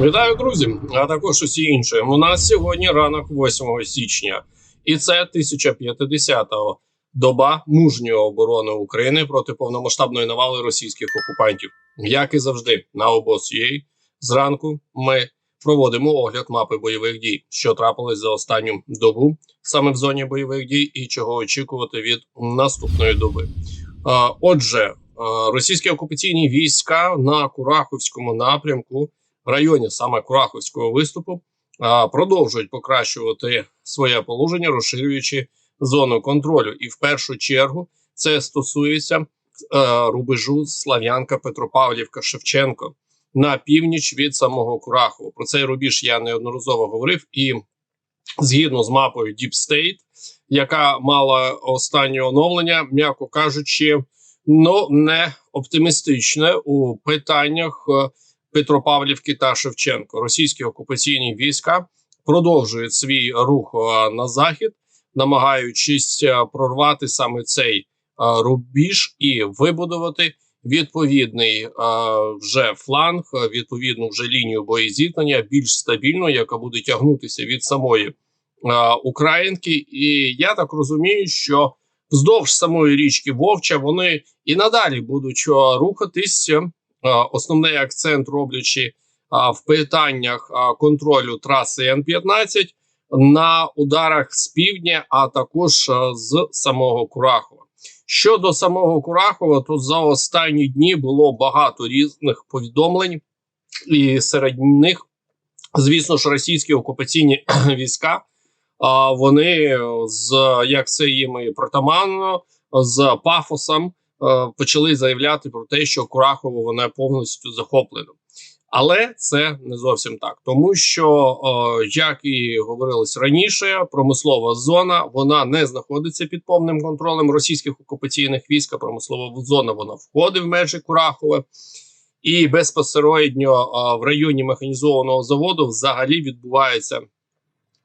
Вітаю, друзі! А також усі інші. У нас сьогодні ранок 8 січня, і це 1050-го доба мужньої оборони України проти повномасштабної навали російських окупантів. Як і завжди, на обоз.ua зранку ми проводимо огляд мапи бойових дій, що трапилось за останню добу саме в зоні бойових дій, і чого очікувати від наступної доби. Отже, російські окупаційні війська на Кураховському напрямку районі саме Кураховського виступу продовжують покращувати своє положення, розширюючи зону контролю. І в першу чергу це стосується е, рубежу Слав'янка, Петропавлівка, Шевченко на північ від самого Курахова. Про цей рубіж я неодноразово говорив. І згідно з мапою Deep State, яка мала останнє оновлення, м'яко кажучи, ну не оптимістичне у питаннях. Петропавлівки та Шевченко. Російські окупаційні війська продовжують свій рух е, на захід, намагаючись е, прорвати саме цей е, рубіж і вибудувати відповідний вже фланг, відповідну вже лінію боєзіткнення, більш стабільну, яка буде тягнутися від самої Українки. І я так розумію, що вздовж самої річки Вовча вони і надалі будуть рухатись. Е, Е, основний акцент роблячи в питаннях контролю траси Н-15 на ударах з півдня, а також з самого Курахова. Щодо самого Курахова, то за останні дні було багато різних повідомлень, і серед них, звісно ж, російські окупаційні війська. Вони з як це їм і притаманно, з пафосом е, почали заявляти про те, що Курахово вона повністю захоплено. Але це не зовсім так, тому що, е, як і говорилось раніше, промислова зона вона не знаходиться під повним контролем російських окупаційних військ. Промислова зона вона входить в межі Курахова, і безпосередньо е, в районі механізованого заводу взагалі відбуваються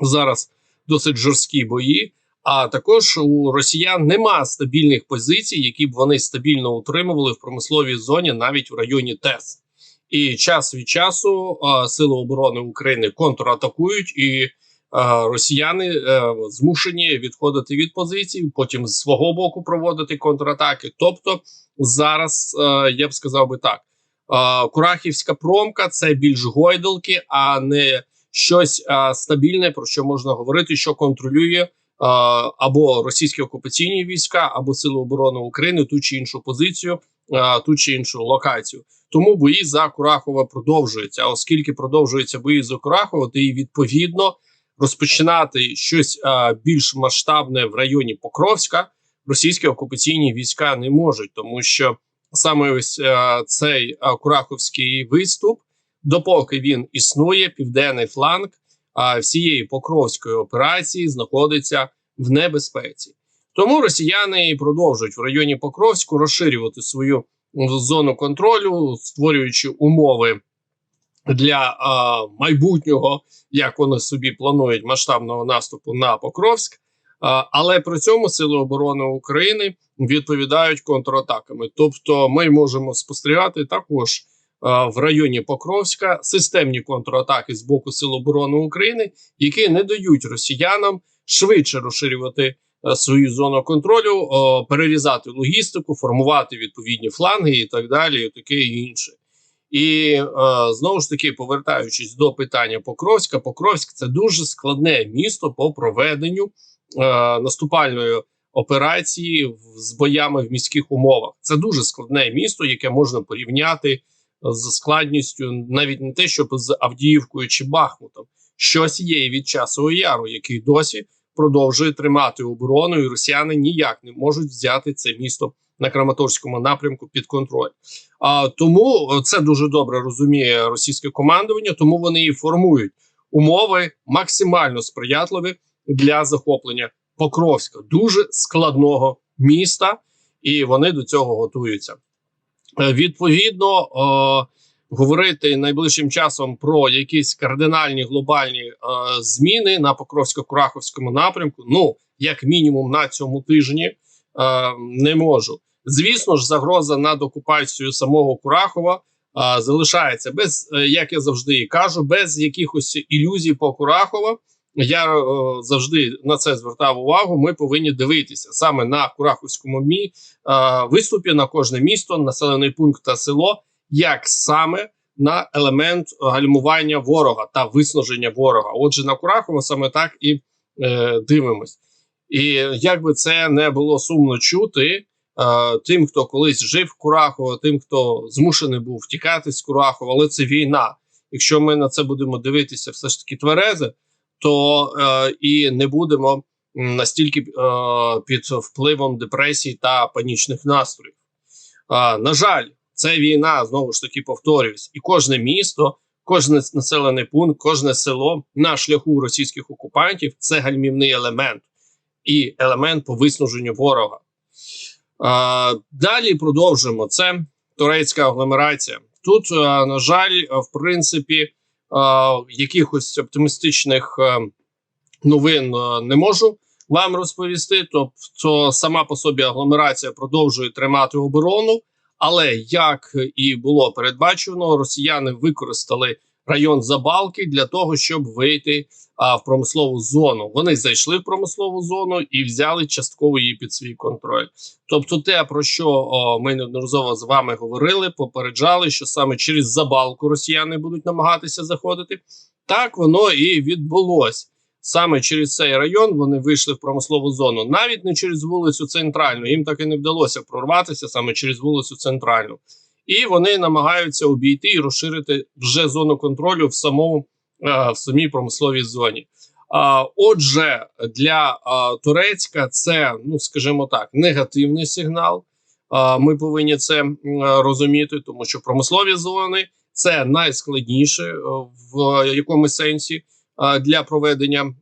зараз досить жорсткі бої. А також у росіян нема стабільних позицій, які б вони стабільно утримували в промисловій зоні, навіть в районі ТЕС. І час від часу а, сили оборони України контратакують, і а, росіяни а, змушені відходити від позицій, потім з свого боку проводити контратаки. Тобто зараз а, я б сказав би так: а, Курахівська промка це більш гойдалки, а не щось а, стабільне, про що можна говорити, що контролює або російські окупаційні війська, або сили оборони України ту чи іншу позицію, ту чи іншу локацію. Тому бої за Курахова продовжуються. Оскільки продовжуються бої за Курахова, то і відповідно розпочинати щось більш масштабне в районі Покровська російські окупаційні війська не можуть, тому що саме ось цей Кураховський виступ, допоки він існує, південний фланг а, всієї покровської операції знаходиться в небезпеці. Тому росіяни продовжують в районі Покровську розширювати свою зону контролю, створюючи умови для а, майбутнього, як вони собі планують масштабного наступу на Покровськ. А, але при цьому сили оборони України відповідають контратаками. Тобто, ми можемо спостерігати також в районі Покровська системні контратаки з боку Сил оборони України, які не дають росіянам швидше розширювати свою зону контролю, перерізати логістику, формувати відповідні фланги і так далі, і таке і інше. І е, знову ж таки, повертаючись до питання Покровська, Покровськ це дуже складне місто по проведенню е, наступальної операції з боями в міських умовах. Це дуже складне місто, яке можна порівняти з складністю, навіть не те, щоб з Авдіївкою чи Бахмутом, щось є від часу яру, який досі продовжує тримати оборону, і росіяни ніяк не можуть взяти це місто на Краматорському напрямку під контроль. А тому це дуже добре розуміє російське командування, тому вони і формують умови максимально сприятливі для захоплення Покровська, дуже складного міста, і вони до цього готуються. Е, Відповідно, е, говорити найближчим часом про якісь кардинальні глобальні е, зміни на Покровсько-Кураховському напрямку. Ну, як мінімум, на цьому тижні не можу. Звісно ж, загроза над окупацією самого Курахова залишається без, як я завжди кажу, без якихось ілюзій по Курахова. Я е, завжди на це звертав увагу. Ми повинні дивитися саме на Кураховському мі е, виступі на кожне місто, населений пункт та село, як саме на елемент гальмування ворога та виснаження ворога. Отже, на Курахово саме так і е, дивимось. І як би це не було сумно чути, е, тим, хто колись жив в Курахово, тим, хто змушений був втікати з Курахова, але це війна. Якщо ми на це будемо дивитися, все ж таки тверезе, то е, і не будемо настільки е, під впливом депресій та панічних настроїв. Е, на жаль, це війна знову ж таки повторююсь, і кожне місто, кожне населений пункт, кожне село на шляху російських окупантів це гальмівний елемент і елемент по виснаженню ворога. А, далі продовжимо. Це турецька агломерація. Тут, а, на жаль, в принципі, якихось оптимістичних а, новин а, не можу вам розповісти. Тобто, сама по собі агломерація продовжує тримати оборону. Але як і було передбачено, росіяни використали район Забалки для того, щоб вийти а, в промислову зону. Вони зайшли в промислову зону і взяли частково її під свій контроль. Тобто, те про що о, ми неодноразово з вами говорили, попереджали, що саме через Забалку росіяни будуть намагатися заходити. Так воно і відбулось. Саме через цей район вони вийшли в промислову зону, навіть не через вулицю Центральну. Їм так і не вдалося прорватися саме через вулицю Центральну, і вони намагаються обійти і розширити вже зону контролю в самому е, в самій промисловій зоні. Отже, для Турецька це, ну скажімо так, негативний сигнал. Ми повинні це розуміти, тому що промислові зони це найскладніше е, в якомусь сенсі для проведення е,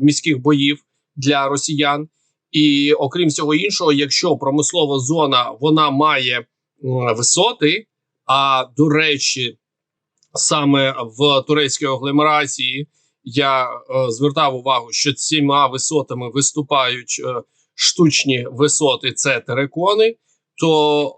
міських боїв для росіян. І окрім всього іншого, якщо промислова зона вона має висоти, а до речі, саме в турецькій агломерації я е, звертав увагу, що цими висотами виступають е, штучні висоти, це терекони. То е,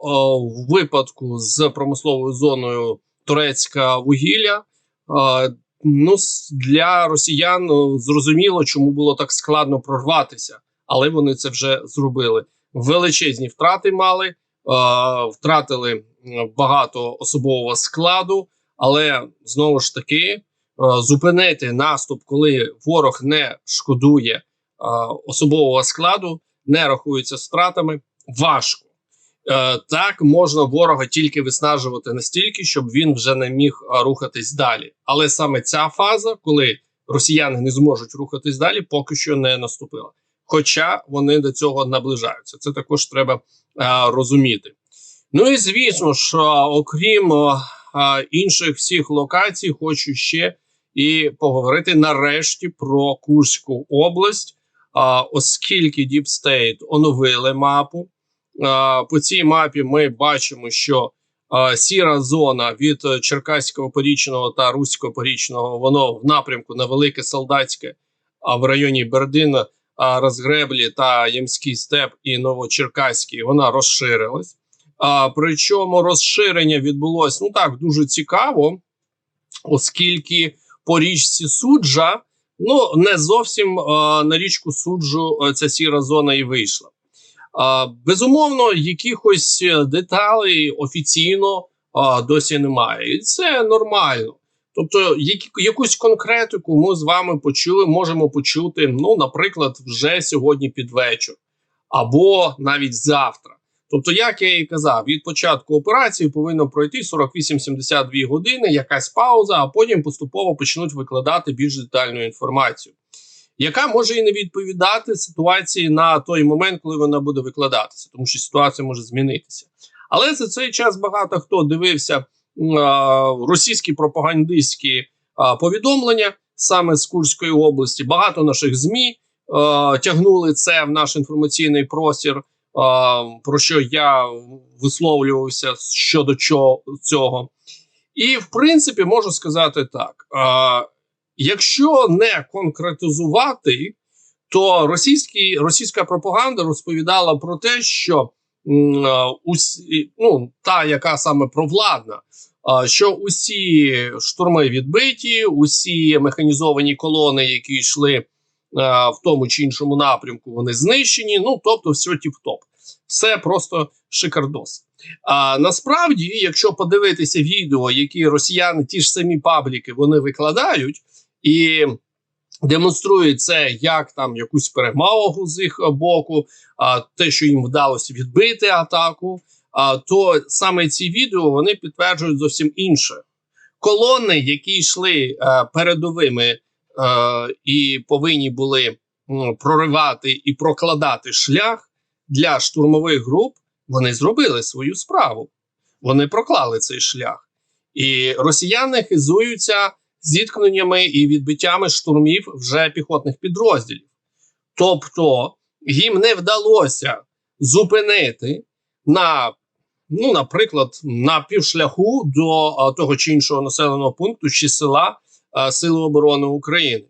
в випадку з промисловою зоною турецька вугілля, е, ну для росіян е, зрозуміло, чому було так складно прорватися, але вони це вже зробили. Величезні втрати мали, втратили багато особового складу, але знову ж таки е, зупинити наступ, коли ворог не шкодує е, особового складу, не рахується з втратами, важко. Е, так можна ворога тільки виснажувати настільки, щоб він вже не міг е, рухатись далі. Але саме ця фаза, коли росіяни не зможуть рухатись далі, поки що не наступила. Хоча вони до цього наближаються. Це також треба е, розуміти. Ну і звісно ж, е, окрім е, е, інших всіх локацій, хочу ще і поговорити нарешті про Курську область, е, оскільки State оновили мапу. Е, По цій мапі ми бачимо, що е, сіра зона від е, Черкаського порічного та Руського порічного, воно в напрямку на Велике Солдатське, а в районі Бердина, Розгреблі та Ямський степ і Новочеркаський, вона розширилась. Причому розширення відбулось ну так дуже цікаво, оскільки по річці суджа ну не зовсім на річку суджу ця сіра зона і вийшла. Безумовно, якихось е, деталей офіційно досі немає, і це нормально. Тобто, якусь конкретику ми з вами почули, можемо почути, ну, наприклад, вже сьогодні під вечір, або навіть завтра. Тобто, як я і казав, від початку операції повинно пройти 48-72 години, якась пауза, а потім поступово почнуть викладати більш детальну інформацію яка може і не відповідати ситуації на той момент, коли вона буде викладатися, тому що ситуація може змінитися. Але за цей час багато хто дивився російські пропагандистські повідомлення саме з Курської області. Багато наших змі тягнули це в наш інформаційний простір. Про що я висловлювався щодо цього, і в принципі можу сказати так: якщо не конкретизувати, то російська пропаганда розповідала про те, що ну, та, яка саме провладна, що усі штурми відбиті, усі механізовані колони, які йшли в тому чи іншому напрямку, вони знищені. Ну тобто, все тіп-топ, все просто шикардос. А насправді, якщо подивитися відео, які росіяни, ті ж самі пабліки, вони викладають і демонструють це як там якусь перемогу з їх боку, а те, що їм вдалося відбити атаку. А то саме ці відео вони підтверджують зовсім інше. Колони, які йшли е, передовими е, і повинні були м, проривати і прокладати шлях для штурмових груп, вони зробили свою справу. Вони проклали цей шлях. І росіяни хизуються зіткненнями і відбиттями штурмів вже піхотних підрозділів. Тобто їм не вдалося зупинити на, ну, наприклад, на півшляху до а, того чи іншого населеного пункту чи села а, Сили оборони України.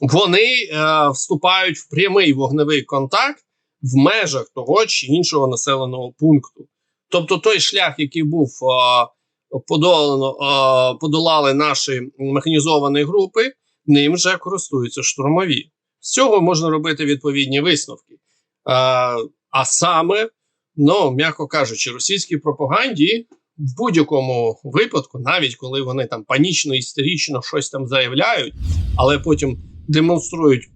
Вони е, вступають в прямий вогневий контакт в межах того чи іншого населеного пункту. Тобто той шлях, який був подолано, подолали наші механізовані групи, ним вже користуються штурмові. З цього можна робити відповідні висновки. А саме, ну, м'яко кажучи, російській пропаганді в будь-якому випадку, навіть коли вони там панічно істерично щось там заявляють, але потім демонструють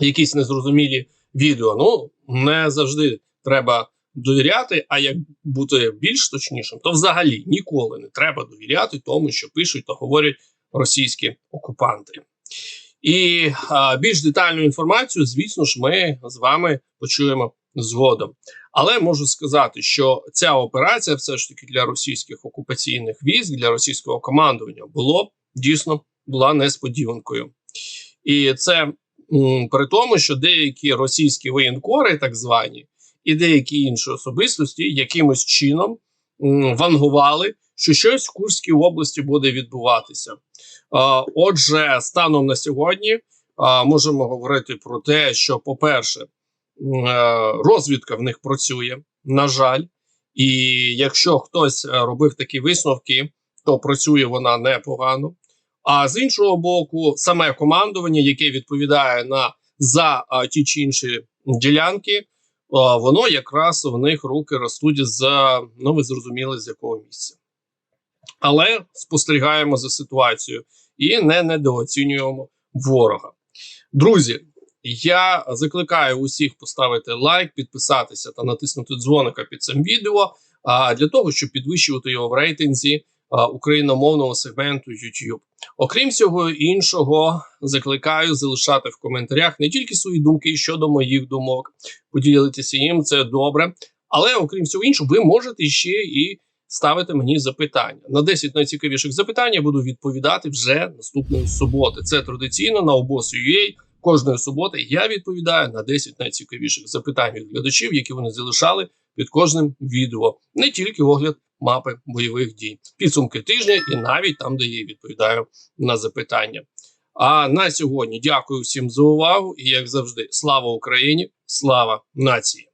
якісь незрозумілі відео. Ну не завжди треба довіряти. А як бути більш точнішим, то взагалі ніколи не треба довіряти тому, що пишуть та говорять російські окупанти. І а, більш детальну інформацію, звісно ж, ми з вами почуємо згодом. Але можу сказати, що ця операція, все ж таки, для російських окупаційних військ, для російського командування, було дійсно була несподіванкою. І це м, при тому, що деякі російські воєнкори, так звані, і деякі інші особистості якимось чином вангували, що щось в Курській області буде відбуватися. Отже, станом на сьогодні можемо говорити про те, що, по-перше, е, розвідка в них працює, на жаль, і якщо хтось е, робив такі висновки, то працює вона непогано. А з іншого боку, саме командування, яке відповідає на за ті чи інші ділянки, воно якраз в них руки ростуть з ну ви зрозуміли з якого місця. Але спостерігаємо за ситуацією і не недооцінюємо ворога. Друзі, я закликаю усіх поставити лайк, підписатися та натиснути дзвоника під цим відео а, для того, щоб підвищувати його в рейтинзі україномовного сегменту YouTube. Окрім всього іншого, закликаю залишати в коментарях не тільки свої думки щодо моїх думок, поділитися їм це добре. Але окрім всього іншого, ви можете ще і ставити мені запитання. На 10 найцікавіших запитань я буду відповідати вже наступної суботи. Це традиційно на обос.ua. Кожної суботи я відповідаю на 10 найцікавіших запитань від глядачів, які вони залишали під кожним відео. Не тільки огляд мапи бойових дій, підсумки тижня і навіть там, де я відповідаю на запитання. А на сьогодні дякую всім за увагу і як завжди, слава Україні, слава нації.